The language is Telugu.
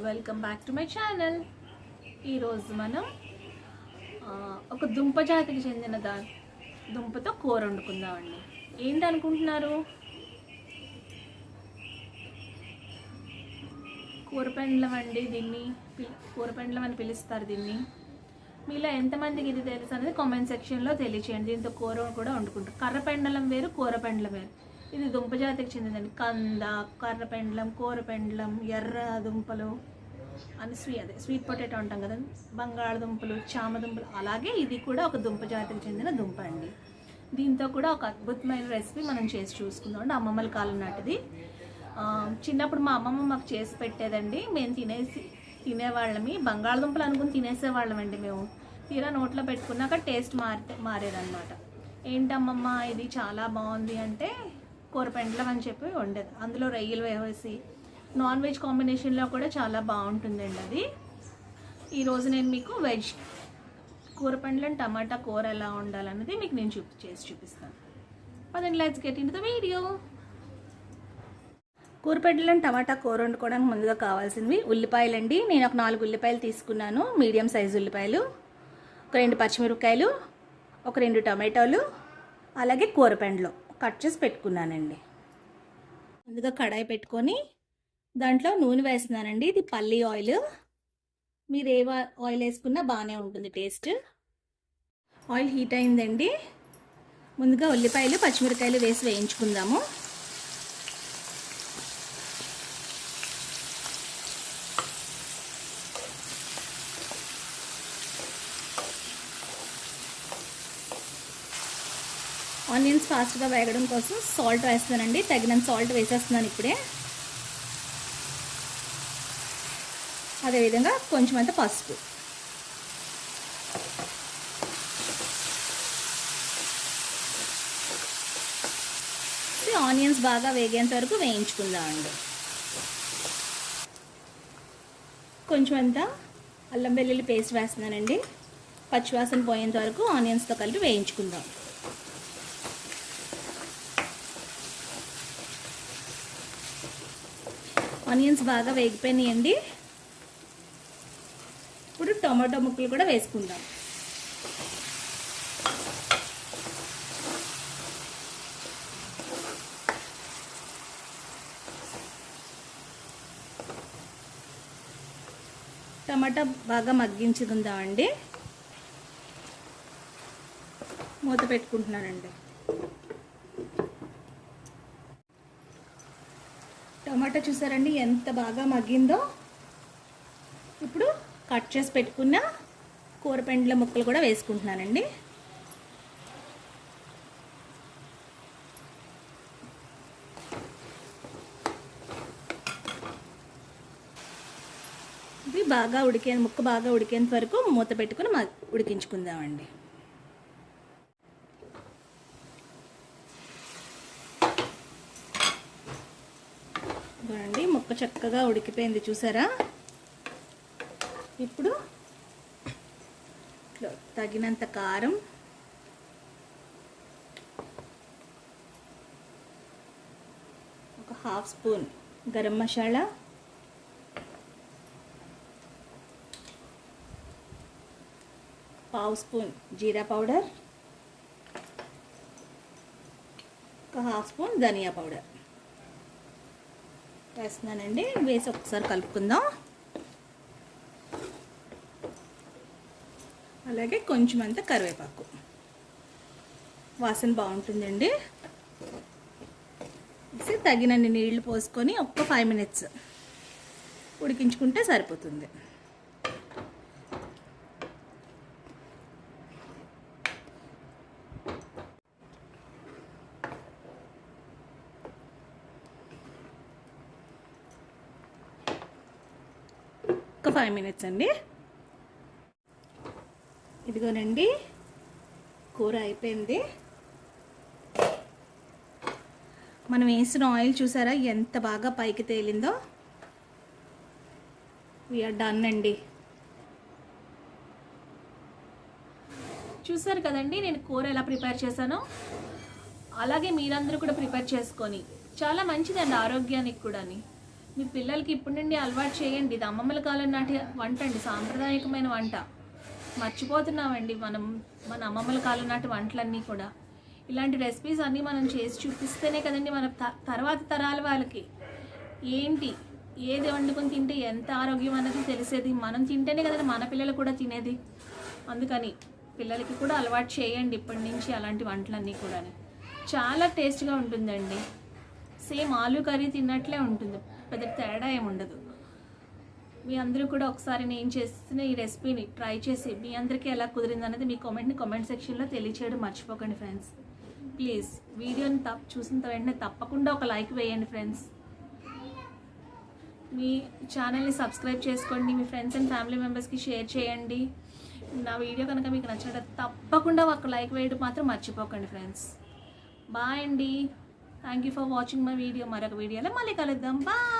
Welcome back to my channel ఈరోజు మనం ఒక దుంప జాతికి చెందిన దా దుంపతో కూర వండుకుందామండి. ఏంటి అనుకుంటున్నారు? కూరపెండలం అండి దీన్ని పి- కూరపెండలం అని పిలుస్తారు దీన్ని. మీలో ఎంతమందికి ఇది తెలుసు అనేది కామెంట్ సెక్షన్లో తెలియచేయండి. దీంతో కూర కూడా వండుకుంటారు. కర్రపెండలం వేరు కూరపెండలం వేరు. ఇది దుంప జాతికి చెందిందండి. కంద కర్రపెండలం కూరపెండలం ఎర్ర దుంపలు. అని స్వీ అదే స్వీట్ పొటాటో అంటాం కదా బంగాళదుంపలు చామదుంపలు అలాగే ఇది కూడా ఒక దుంప జాతికి చెందిన దుంప అండి. దీంతో కూడా ఒక అద్భుతమైన రెసిపీ మనం చేసి చూసుకుందాం అండి అమ్మమ్మల కాలం నాటిది. చిన్నప్పుడు మా అమ్మమ్మ మాకు చేసి పెట్టేదండి. మేము తినేసి తినేవాళ్ళమి. బంగాళదుంపలు అనుకుని తినేసేవాళ్ళమండి మేము. తీరా నోట్లో పెట్టుకున్నాక టేస్ట్ మారితే మారేదన్నమాట. ఏంటమ్మమ్మ ఇది చాలా బాగుంది అంటే కూరపెండలం అని చెప్పి వండేది. అందులో రొయ్యలు వేసి నాన్ వెజ్ కాంబినేషన్లో కూడా చాలా బాగుంటుందండి అది. ఈరోజు నేను మీకు వెజ్ కూరపెండలం టమాటా కూర ఎలా ఉండాలన్నది మీకు నేను చూపి చేసి చూపిస్తాను. పదండి let's get in the video కూరపెడ్డలం టమాటా కూర వండుకోవడానికి ముందుగా కావాల్సినవి ఉల్లిపాయలండి. నేను ఒక నాలుగు ఉల్లిపాయలు తీసుకున్నాను మీడియం సైజు ఉల్లిపాయలు ఒక రెండు పచ్చిమిరపకాయలు ఒక రెండు టమాటాలు అలాగే కూరపెండలు కట్ చేసి పెట్టుకున్నానండి. ముందుగా కడాయి పెట్టుకొని దాంట్లో నూనె వేస్తున్నానండి. ఇది పల్లి ఆయిల్. మీరు ఏ ఆయిల్ వేసుకున్నా బాగానే ఉంటుంది టేస్ట్. ఆయిల్ హీట్ అయిందండి. ముందుగా ఉల్లిపాయలు పచ్చిమిరపకాయలు వేసి వేయించుకుందాము. ఆనియన్స్ ఫాస్ట్గా వేగడం కోసం సాల్ట్ వేస్తున్నానండి. తగినంత సాల్ట్ వేసేస్తున్నాను ఇప్పుడే. అదేవిధంగా కొంచెం అంత పసుపు ఆనియన్స్ బాగా వేగేంత వరకు వేయించుకుందామండి కొంచెం అంత అల్లం వెల్లుల్లి పేస్ట్ వేస్తున్నానండి. పచ్చివాసన పోయేంత వరకు ఆనియన్స్తో కలిపి వేయించుకుందాం. ఆనియన్స్ బాగా వేగిపోయినాయండి. టొమాటో ముక్కలు కూడా వేసుకుందాం. టమాటా బాగా మగ్గించుకుందామండి మూత పెట్టుకుంటున్నానండి. టమాటా చూసారండి ఎంత బాగా మగ్గిందో? కట్ చేసి పెట్టుకున్న కూరపెండ్ల ముక్కలు కూడా వేసుకుంటున్నానండి. ఇది బాగా ఉడికే ముక్క బాగా ఉడికేంత వరకు మూత పెట్టుకుని ఉడికించుకుందామండి. చూడండి ముక్క చక్కగా ఉడికిపోయింది చూసారా? ఇప్పుడు ఇట్లా తగినంత కారం. ఒక హాఫ్ స్పూన్ గరం మసాలా. పావు స్పూన్ జీరా పౌడర్. ఒక హాఫ్ స్పూన్ ధనియా పౌడర్. వేస్తున్నానండి. వేసి ఒకసారి కలుపుకుందాం. అలాగే కొంచెం అంత కరివేపాకు. వాసన బాగుంటుందండి. వేసి తగినన్ని నీళ్ళు పోసుకొని ఒక్క ఫైవ్ మినిట్స్ ఉడికించుకుంటే సరిపోతుంది. ఒక ఫైవ్ మినిట్స్ అండి. ఇదిగోనండి కూర అయిపోయింది. మనం వేసిన ఆయిల్ చూసారా ఎంత బాగా పైకి తేలిందో. వీఆర్ డన్ అండి. చూసారు కదండి నేను కూర ఎలా ప్రిపేర్ చేశానో? అలాగే మీరందరూ కూడా ప్రిపేర్ చేసుకొని చాలా మంచిదండి ఆరోగ్యానికి కూడాని. మీ పిల్లలకి ఇప్పటి నుండి అలవాటు చేయండి ఇది అమ్మమ్మల కాలం నాటి వంట అండి సాంప్రదాయకమైన వంట. మర్చిపోతున్నామండి మనం మన అమ్మమ్మల కాలం నాటి వంటలన్నీ కూడా. ఇలాంటి రెసిపీస్ అన్నీ మనం చేసి చూపిస్తేనే కదండి మన త- తర్వాత తరాల వాళ్ళకి. ఏంటి? ఏది వండుకొని తింటే ఎంత ఆరోగ్యం అన్నది తెలిసేది. మనం తింటేనే కదండి మన పిల్లలు కూడా తినేది. అందుకని పిల్లలకి కూడా అలవాటు చేయండి ఇప్పటి నుంచి అలాంటి వంటలన్నీ కూడా చాలా టేస్ట్గా ఉంటుందండి. సేమ్ ఆలు కర్రీ తిన్నట్లే ఉంటుంది. పెద్ద తేడా ఏమి ఉండదు. మీ అందరూ కూడా ఒకసారి నేను చేస్తున్న ఈ రెసిపీని ట్రై చేసి మీ అందరికీ ఎలా కుదిరింది అనేది మీ కామెంట్ని కామెంట్ సెక్షన్లో తెలియచేయడం మర్చిపోకండి ఫ్రెండ్స్ ప్లీజ్ వీడియోని తప్ప చూసిన వెంటనే తప్పకుండా ఒక లైక్ వేయండి ఫ్రెండ్స్ మీ ఛానల్ని సబ్స్క్రైబ్ చేసుకోండి మీ ఫ్రెండ్స్ అండ్ ఫ్యామిలీ మెంబర్స్కి షేర్ చేయండి. నా వీడియో కనుక మీకు నచ్చినట్టు తప్పకుండా ఒక లైక్ వేయడం మాత్రం మర్చిపోకండి ఫ్రెండ్స్ బాయ్ అండి. Thank you for watching my video మరొక వీడియోలో మళ్ళీ కలుద్దాం. బాయ్